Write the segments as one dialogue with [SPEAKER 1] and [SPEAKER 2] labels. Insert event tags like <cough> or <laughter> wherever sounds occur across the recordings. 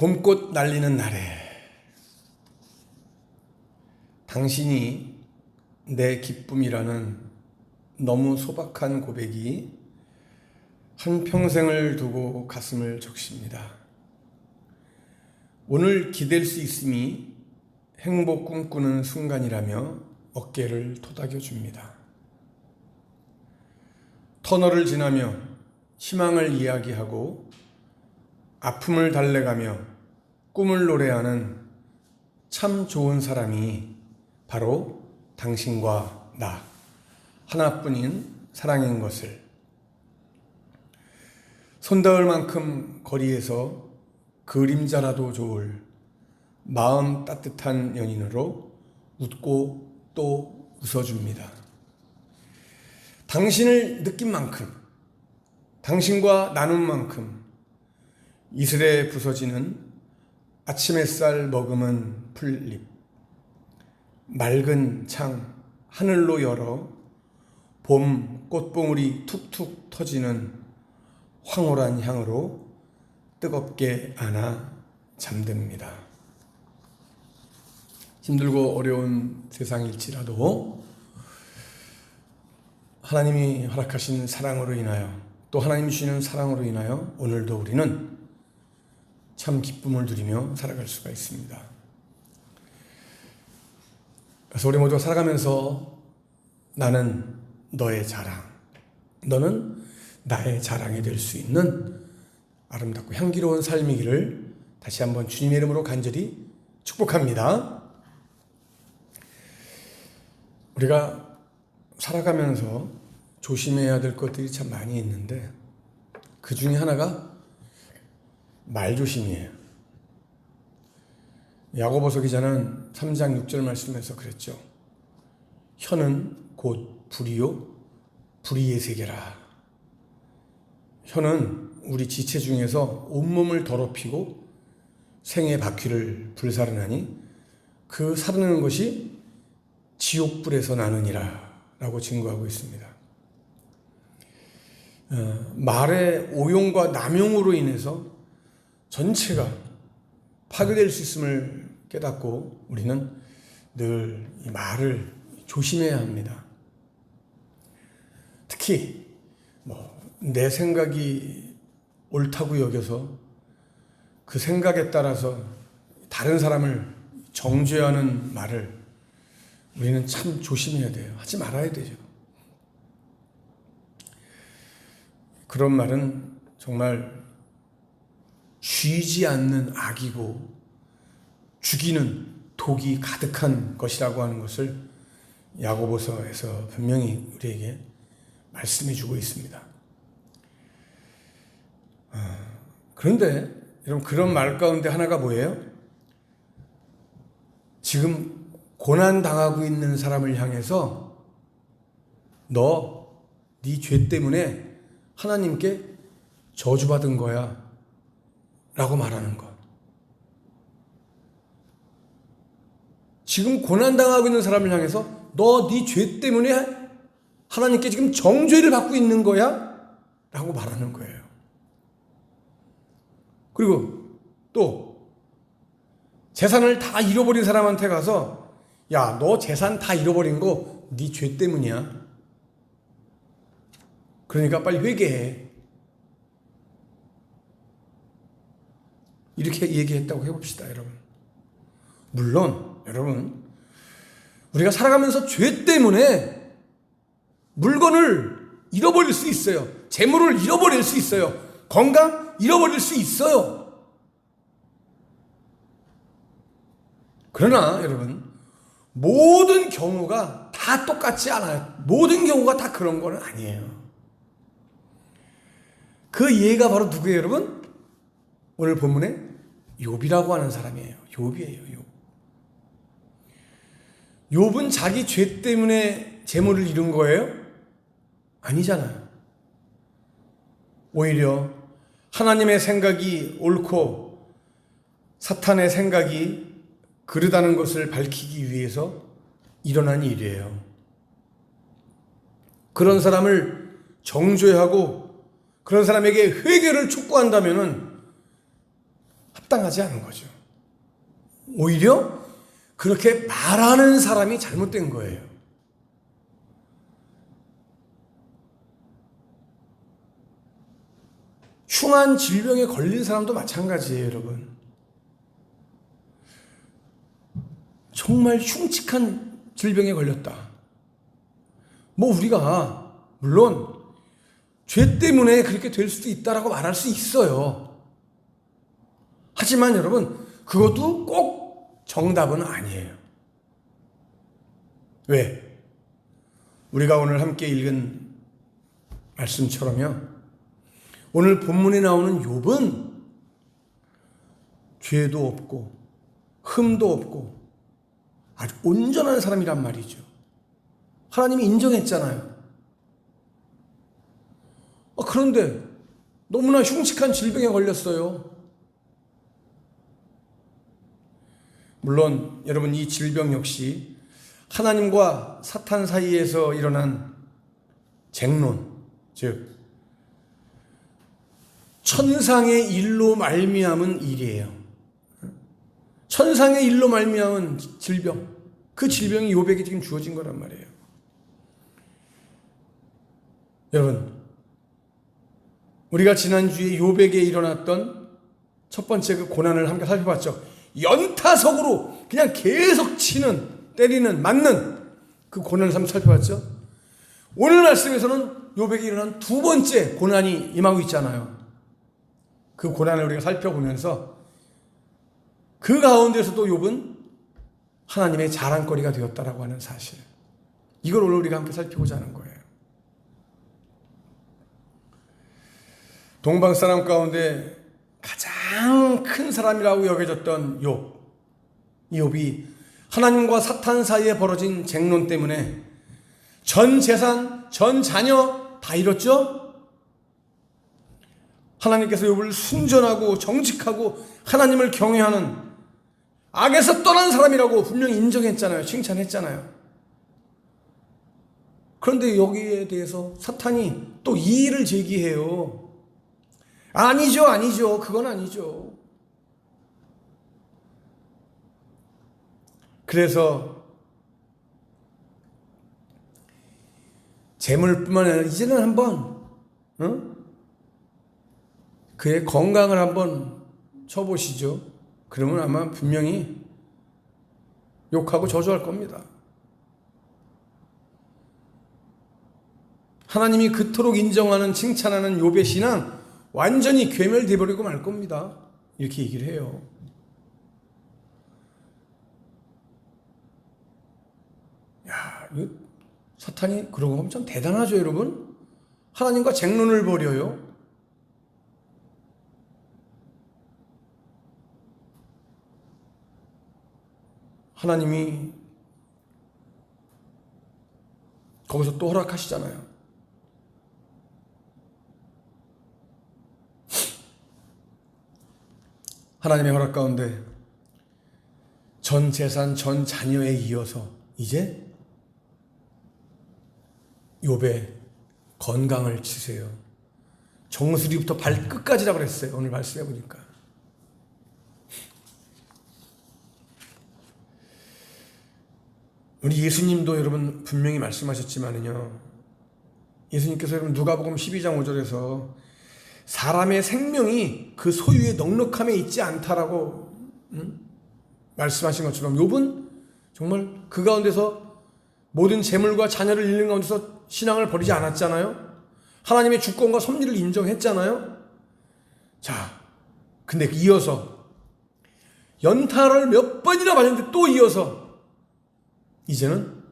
[SPEAKER 1] 봄꽃 날리는 날에 당신이 내 기쁨이라는 너무 소박한 고백이 한 평생을 두고 가슴을 적십니다. 오늘 기댈 수 있음이 행복 꿈꾸는 순간이라며 어깨를 토닥여 줍니다. 터널을 지나며 희망을 이야기하고 아픔을 달래가며 꿈을 노래하는 참 좋은 사람이 바로 당신과 나 하나뿐인 사랑인 것을 손닿을 만큼 거리에서 그림자라도 좋을 마음 따뜻한 연인으로 웃고 또 웃어줍니다. 당신을 느낀 만큼, 당신과 나눈 만큼 이슬에 부서지는 아침 햇살 머금은 풀잎, 맑은 창 하늘로 열어 봄 꽃봉우리 툭툭 터지는 황홀한 향으로 뜨겁게 안아 잠듭니다. 힘들고 어려운 세상일지라도 하나님이 허락하신 사랑으로 인하여 또 하나님이 주시는 사랑으로 인하여 오늘도 우리는 참 기쁨을 누리며 살아갈 수가 있습니다. 그래서 우리 모두 살아가면서 나는 너의 자랑, 너는 나의 자랑이 될 수 있는 아름답고 향기로운 삶이기를 다시 한번 주님의 이름으로 간절히 축복합니다. 우리가 살아가면서 조심해야 될 것들이 참 많이 있는데 그 중에 하나가 말조심이에요. 야고보서 기자는 3장 6절 말씀에서 그랬죠. 혀는 곧 불이요 불의의 세계라. 혀는 우리 지체 중에서 온몸을 더럽히고 생의 바퀴를 불사르나니 그 사르는 것이 지옥불에서 나느니라 라고 증거하고 있습니다. 어, 말의 오용과 남용으로 인해서 전체가 파괴될 수 있음을 깨닫고 우리는 늘 이 말을 조심해야 합니다. 특히 뭐 내 생각이 옳다고 여겨서 그 생각에 따라서 다른 사람을 정죄하는 말을 우리는 참 조심해야 돼요. 하지 말아야 되죠. 그런 말은 정말 쉬지 않는 악이고 죽이는 독이 가득한 것이라고 하는 것을 야고보서에서 분명히 우리에게 말씀해 주고 있습니다. 아, 그런데 여러분 그런 말 가운데 하나가 뭐예요? 지금 고난 당하고 있는 사람을 향해서 너 네 죄 때문에 하나님께 저주받은 거야. 라고 말하는 것. 지금 고난당하고 있는 사람을 향해서 너 네 죄 때문에 하나님께 지금 정죄를 받고 있는 거야? 라고 말하는 거예요. 그리고 또 재산을 다 잃어버린 사람한테 가서 야, 너 재산 다 잃어버린 거 네 죄 때문이야. 그러니까 빨리 회개해. 이렇게 얘기했다고 해봅시다, 여러분. 물론, 여러분, 우리가 살아가면서 죄 때문에 물건을 잃어버릴 수 있어요. 재물을 잃어버릴 수 있어요. 건강 잃어버릴 수 있어요. 그러나, 여러분, 모든 경우가 다 똑같지 않아요. 모든 경우가 다 그런 건 아니에요. 그 예가 바로 누구예요, 여러분? 오늘 본문에 욥이라고 하는 사람이에요. 욥이에요, 욥. 욥은 자기 죄 때문에 재물을 잃은 거예요? 아니잖아요. 오히려 하나님의 생각이 옳고 사탄의 생각이 그르다는 것을 밝히기 위해서 일어난 일이에요. 그런 사람을 정죄하고 그런 사람에게 회개를 촉구한다면은 합당하지 않은 거죠. 오히려 그렇게 말하는 사람이 잘못된 거예요. 흉한 질병에 걸린 사람도 마찬가지예요, 여러분. 정말 흉측한 질병에 걸렸다. 뭐 우리가 물론 죄 때문에 그렇게 될 수도 있다라고 말할 수 있어요. 하지만 여러분, 그것도 꼭 정답은 아니에요. 왜? 우리가 오늘 함께 읽은 말씀처럼요. 오늘 본문에 나오는 욥은 죄도 없고 흠도 없고 아주 온전한 사람이란 말이죠. 하나님이 인정했잖아요. 어, 그런데 너무나 흉측한 질병에 걸렸어요. 물론 여러분 이 질병 역시 하나님과 사탄 사이에서 일어난 쟁론, 즉 천상의 일로 말미암은 일이에요. 천상의 일로 말미암은 질병. 그 질병이 요백에 지금 주어진 거란 말이에요. 여러분, 우리가 지난주에 요백에 일어났던 첫 번째 그 고난을 함께 살펴봤죠. 연타석으로 그냥 계속 치는, 때리는, 맞는 그 고난을 한번 살펴봤죠. 오늘 말씀에서는 요백에 일어난 두 번째 고난이 임하고 있잖아요. 그 고난을 우리가 살펴보면서 그 가운데서도 욥은 하나님의 자랑거리가 되었다라고 하는 사실. 이걸 오늘 우리가 함께 살피고자 하는 거예요. 동방 사람 가운데 가장 큰 사람이라고 여겨졌던 욥. 이 욥이 하나님과 사탄 사이에 벌어진 쟁론 때문에 전 재산, 전 자녀 다 잃었죠? 하나님께서 욥을 순전하고 정직하고 하나님을 경외하는 악에서 떠난 사람이라고 분명히 인정했잖아요. 칭찬했잖아요. 그런데 여기에 대해서 사탄이 또 이의를 제기해요. 아니죠, 아니죠. 그건 아니죠. 그래서 재물뿐만 아니라 이제는 한번 어? 그의 건강을 한번 쳐보시죠. 그러면 아마 분명히 욕하고 저주할 겁니다. 하나님이 그토록 인정하는 칭찬하는 요배 신앙 완전히 괴멸돼 버리고 말 겁니다. 이렇게 얘기를 해요. 야, 이 사탄이 그러고 보면 참 대단하죠, 여러분. 하나님과 쟁론을 벌여요. 하나님이 거기서 또 허락하시잖아요. 하나님의 허락 가운데 전 재산, 전 자녀에 이어서 이제 욥의 건강을 치세요. 정수리부터 발끝까지라고 그랬어요. 오늘 말씀해 보니까. 우리 예수님도 여러분 분명히 말씀하셨지만은요. 예수님께서 여러분 누가복음 12장 5절에서 사람의 생명이 그 소유의 넉넉함에 있지 않다라고 음? 말씀하신 것처럼 욥은 정말 그 가운데서 모든 재물과 자녀를 잃는 가운데서 신앙을 버리지 않았잖아요. 하나님의 주권과 섭리를 인정했잖아요. 자, 근데 이어서 연타를 몇 번이나 맞았는데 또 이어서 이제는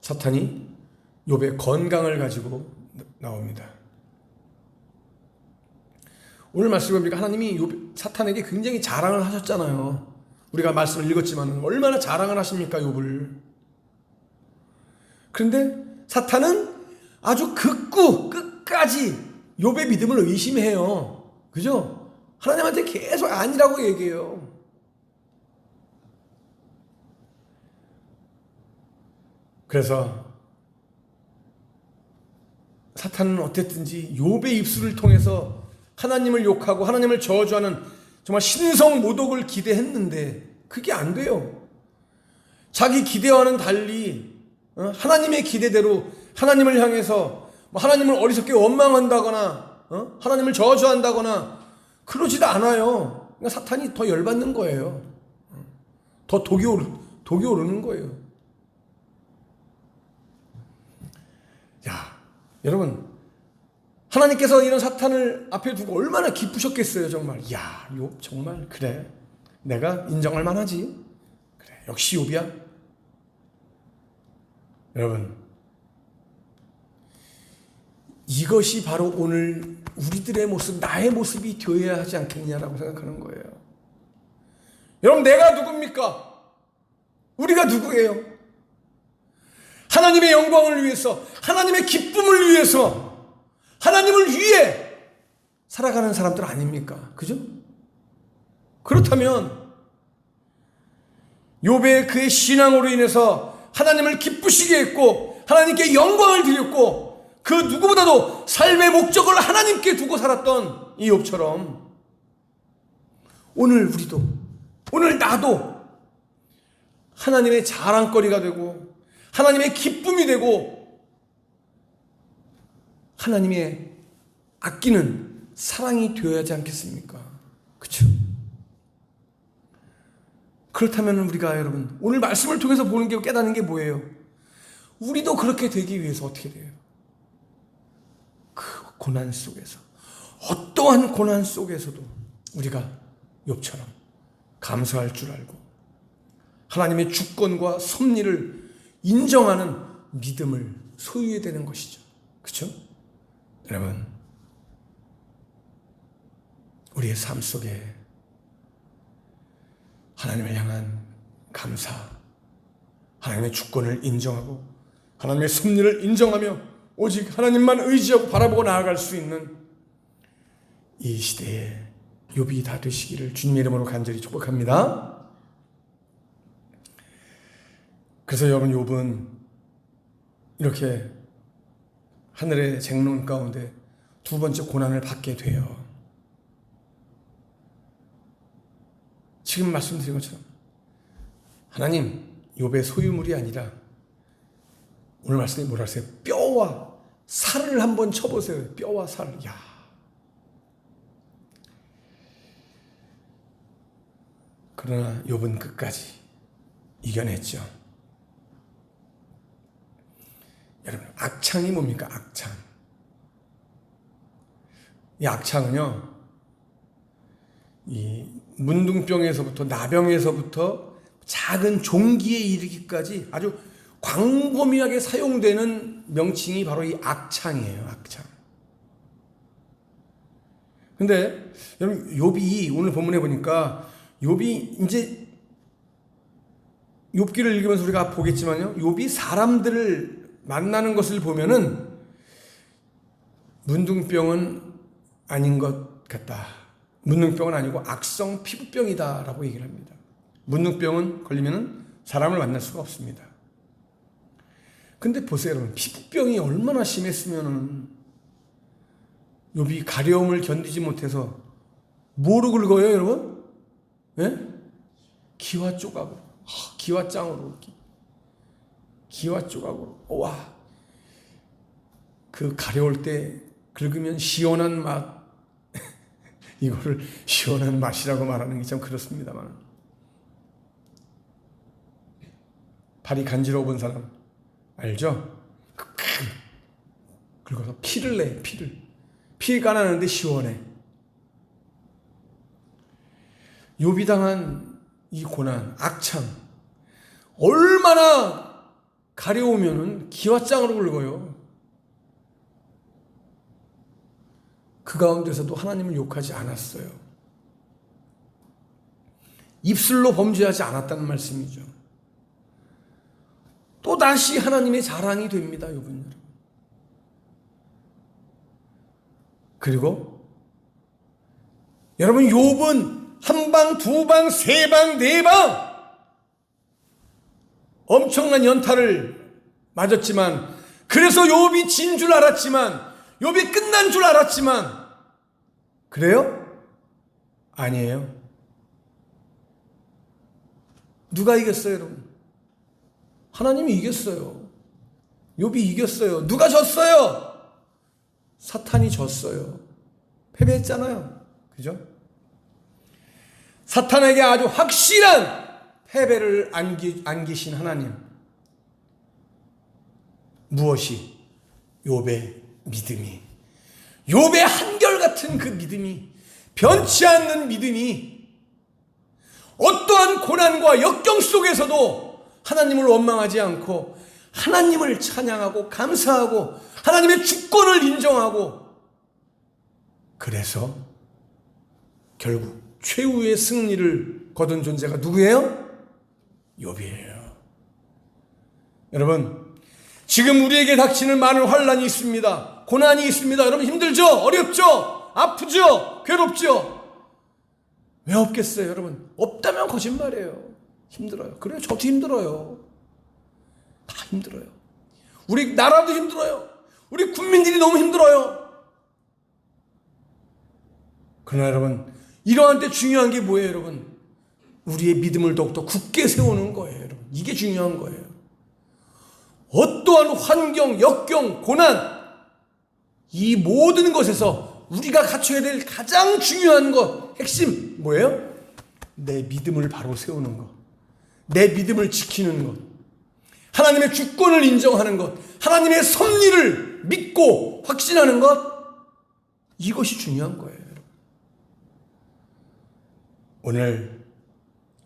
[SPEAKER 1] 사탄이 욥의 건강을 가지고 나옵니다. 오늘 말씀을 보니까 하나님이 욥, 사탄에게 굉장히 자랑을 하셨잖아요. 우리가 말씀을 읽었지만 얼마나 자랑을 하십니까 욥을. 그런데 사탄은 아주 극구 끝까지 욥의 믿음을 의심해요. 그죠? 하나님한테 계속 아니라고 얘기해요. 그래서 사탄은 어땠든지 욥의 입술을 통해서 하나님을 욕하고 하나님을 저주하는 정말 신성 모독을 기대했는데 그게 안 돼요. 자기 기대와는 달리 어? 하나님의 기대대로 하나님을 향해서 뭐 하나님을 어리석게 원망한다거나 어? 하나님을 저주한다거나 그러지도 않아요. 그러니까 사탄이 더 열받는 거예요. 더 독이 오르 독이 오르는 거예요. 야, 여러분 하나님께서 이런 사탄을 앞에 두고 얼마나 기쁘셨겠어요, 정말. 야, 욥 정말 그래. 내가 인정할 만하지. 그래, 역시 욥이야. 여러분, 이것이 바로 오늘 우리들의 모습, 나의 모습이 되어야 하지 않겠냐라고 생각하는 거예요. 여러분, 내가 누굽니까? 우리가 누구예요? 하나님의 영광을 위해서, 하나님의 기쁨을 위해서, 하나님을 위해 살아가는 사람들 아닙니까? 그죠? 그렇다면 요배 그의 신앙으로 인해서 하나님을 기쁘시게 했고 하나님께 영광을 드렸고 그 누구보다도 삶의 목적을 하나님께 두고 살았던 이 욥처럼 오늘 우리도 오늘 나도 하나님의 자랑거리가 되고 하나님의 기쁨이 되고 하나님의 아끼는 사랑이 되어야 하지 않겠습니까? 그렇죠? 그렇다면 우리가 여러분 오늘 말씀을 통해서 보는 게 깨닫는 게 뭐예요? 우리도 그렇게 되기 위해서 어떻게 돼요? 그 고난 속에서 어떠한 고난 속에서도 우리가 욥처럼 감사할 줄 알고 하나님의 주권과 섭리를 인정하는 믿음을 소유해야 되는 것이죠. 그렇죠? 여러분, 우리의 삶 속에 하나님을 향한 감사, 하나님의 주권을 인정하고 하나님의 섭리를 인정하며 오직 하나님만 의지하고 바라보고 나아갈 수 있는 이 시대에 욥이 다 되시기를 주님의 이름으로 간절히 축복합니다. 그래서 여러분 욥은 이렇게 하늘의 쟁론 가운데 두 번째 고난을 받게 돼요. 지금 말씀드린 것처럼 하나님 욥의 소유물이 아니라 오늘 말씀에 뭐라 하세요? 뼈와 살을 한번 쳐보세요. 뼈와 살. 야. 그러나 욥은 끝까지 이겨냈죠. 여러분, 악창이 뭡니까? 악창. 이 악창은요, 이 문둥병에서부터 나병에서부터 작은 종기에 이르기까지 아주 광범위하게 사용되는 명칭이 바로 이 악창이에요. 악창. 근데 여러분 욥이 오늘 본문에 보니까 욥이 이제 욥기를 읽으면서 우리가 보겠지만요. 욥이 사람들을 만나는 것을 보면은 문둥병은 아닌 것 같다. 문둥병은 아니고 악성 피부병이다라고 얘기를 합니다. 문둥병은 걸리면은 사람을 만날 수가 없습니다. 근데 보세요, 여러분. 피부병이 얼마나 심했으면은 욥이 가려움을 견디지 못해서 뭐로 긁어요, 여러분? 예? 기와 조각으로. 아, 기와 짱으로. 기와 조각으로. 와. 그 가려울 때 긁으면 시원한 맛. <laughs> 이거를 시원한 맛이라고 말하는 게 참 그렇습니다만. 발이 간지러워 본 사람 알죠? 긁어서 피를 내, 피를. 피가 나는데 시원해. 요비 당한 이 고난, 악창, 얼마나 가려우면은 기와장으로 긁어요. 그 가운데서도 하나님을 욕하지 않았어요. 입술로 범죄하지 않았다는 말씀이죠. 또 다시 하나님의 자랑이 됩니다, 여러분. 그리고 여러분 욥은 한 방, 두 방, 세 방, 네 방 엄청난 연타를 맞았지만 그래서 욥이 진 줄 알았지만 욥이 끝난 줄 알았지만 그래요? 아니에요. 누가 이겼어요, 여러분? 하나님이 이겼어요. 욥이 이겼어요. 누가 졌어요? 사탄이 졌어요. 패배했잖아요. 그죠? 사탄에게 아주 확실한 패배를 안기, 안기신 하나님. 무엇이? 욥의 믿음이. 욥의 한결같은 그 믿음이 변치 않는 믿음이 어떠한 고난과 역경 속에서도 하나님을 원망하지 않고 하나님을 찬양하고 감사하고 하나님의 주권을 인정하고 그래서 결국 최후의 승리를 거둔 존재가 누구예요? 욥이에요. 여러분, 지금 우리에게 닥치는 많은 환란이 있습니다. 고난이 있습니다. 여러분 힘들죠? 어렵죠? 아프죠? 괴롭죠? 왜 없겠어요, 여러분? 없다면 거짓말이에요. 힘들어요. 그래요, 저도 힘들어요. 다 힘들어요. 우리 나라도 힘들어요. 우리 국민들이 너무 힘들어요. 그러나 여러분, 이러한 때 중요한 게 뭐예요, 여러분? 우리의 믿음을 더욱더 굳게 세우는 거예요, 여러분. 이게 중요한 거예요. 어떠한 환경, 역경, 고난, 이 모든 것에서 우리가 갖춰야 될 가장 중요한 것, 핵심, 뭐예요? 내 믿음을 바로 세우는 것. 내 믿음을 지키는 것. 하나님의 주권을 인정하는 것. 하나님의 섭리를 믿고 확신하는 것. 이것이 중요한 거예요. 오늘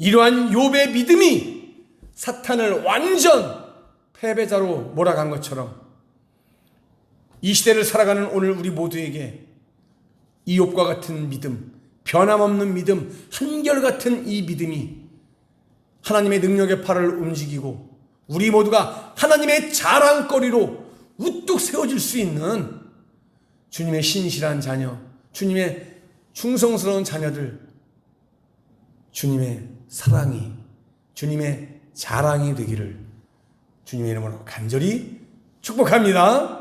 [SPEAKER 1] 이러한 욥의 믿음이 사탄을 완전 패배자로 몰아간 것처럼 이 시대를 살아가는 오늘 우리 모두에게 이 욥과 같은 믿음, 변함없는 믿음, 한결같은 이 믿음이 하나님의 능력의 팔을 움직이고 우리 모두가 하나님의 자랑거리로 우뚝 세워질 수 있는 주님의 신실한 자녀, 주님의 충성스러운 자녀들, 주님의 사랑이, 주님의 자랑이 되기를 주님의 이름으로 간절히 축복합니다.